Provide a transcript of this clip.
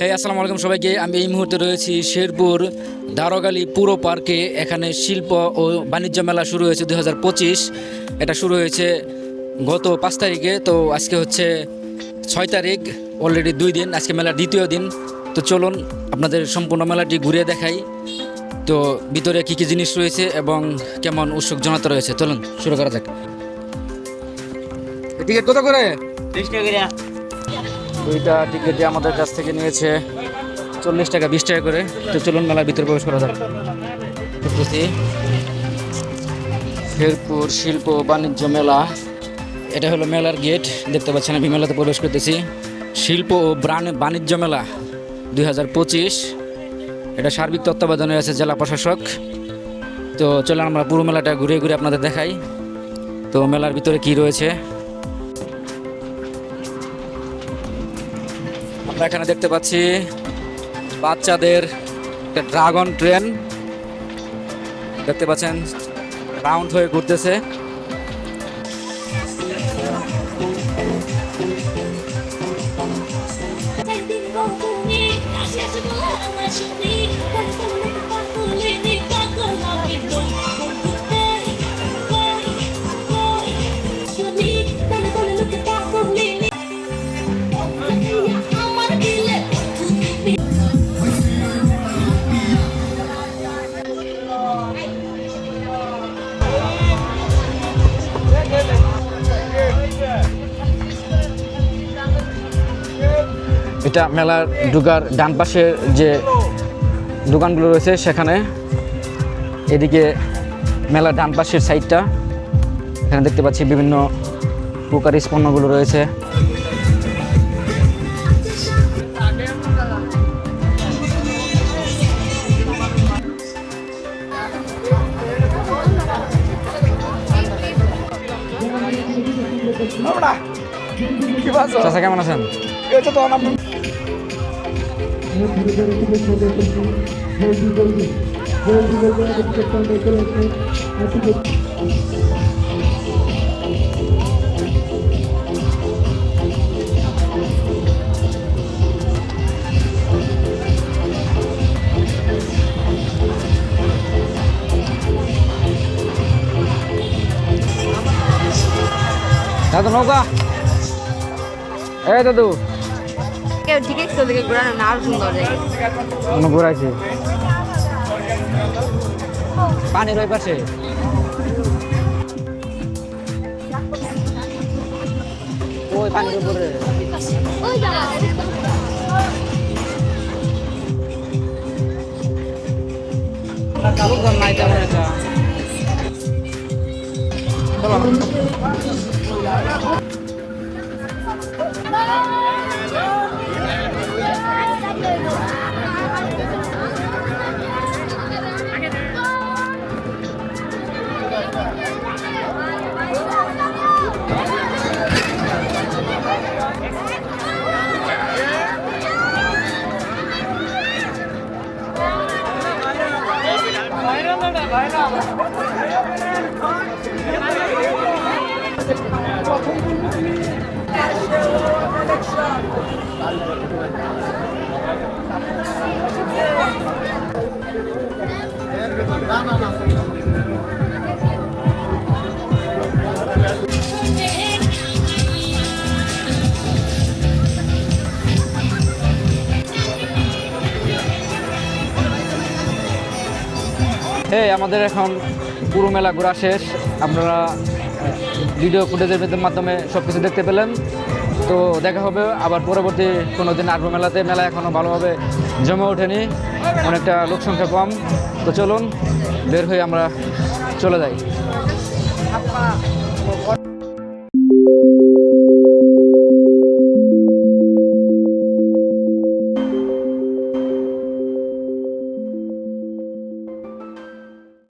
হ্যাঁ আসসালামু আলাইকুম সবাইকে। আমি এই মুহূর্তে রয়েছি শেরপুর দারোগালি পুরো পার্কে। এখানে শিল্প ও বাণিজ্য মেলা শুরু হয়েছে দু হাজার পঁচিশ। এটা শুরু হয়েছে গত পাঁচ তারিখে তো আজকে হচ্ছে ছয় তারিখ অলরেডি দুই দিন আজকে মেলার দ্বিতীয় দিন। তো চলুন আপনাদের সম্পূর্ণ মেলাটি ঘুরিয়ে দেখাই। তো ভিতরে কী কী জিনিস রয়েছে এবং কেমন উৎসুক জনতা রয়েছে? চলুন শুরু করা যাক। টিকিট কত করে। দুইটা টিকিটে আমাদের কাছ থেকে নিয়েছে চল্লিশ টাকা, বিশ টাকা করে। তো চলুন মেলার ভিতরে প্রবেশ করা যাক। শেরপুর শিল্প বাণিজ্য মেলা। এটা হলো মেলার গেট, দেখতে পাচ্ছেন আমি মেলাতে প্রবেশ করতেছি। শিল্প ও বাণিজ্য মেলা দু হাজার পঁচিশ। এটা সার্বিক তত্ত্বাবধানে আছে জেলা প্রশাসক। তো চলুন আমরা পুরো মেলাটা ঘুরে ঘুরে আপনাদের দেখাই। তো মেলার ভিতরে কি রয়েছে? আমরা এখানে দেখতে পাচ্ছি বাচ্চাদের একটা ড্রাগন ট্রেন। দেখতে পাচ্ছেন রাউন্ড হয়ে ঘুরতেছে। এটা মেলার ঢুকার ডান পাশে যে দোকানগুলো রয়েছে সেখানে। এদিকে মেলার ডান পাশের সাইডটা এখানে দেখতে পাচ্ছি বিভিন্ন কুকারি পণ্যগুলো রয়েছে। কেমন আছেন? দাদু নৌকা এই দাদু কেউ ঠিক আছে ওদিকে ঘোরানো না আরও সুন্দর জায়গা। ঘুরাইছে? পানির ওই পাশে। ওই পানির উপরে। বুঝলাম নাই তেমন এটা চলো হ্যাঁ আমাদের এখন পুরো মেলা ঘোরা শেষ। আপনারা ভিডিও ফুটেজের মাধ্যমে সব কিছু দেখতে পেলেন। তো দেখা হবে, আবার পরবর্তী কোনো দিন আসব মেলাতে। মেলা এখনও ভালোভাবে জমে ওঠেনি, অনেকটা লোক সংখ্যা কম। তো চলুন, বের হয়ে আমরা চলে যাই।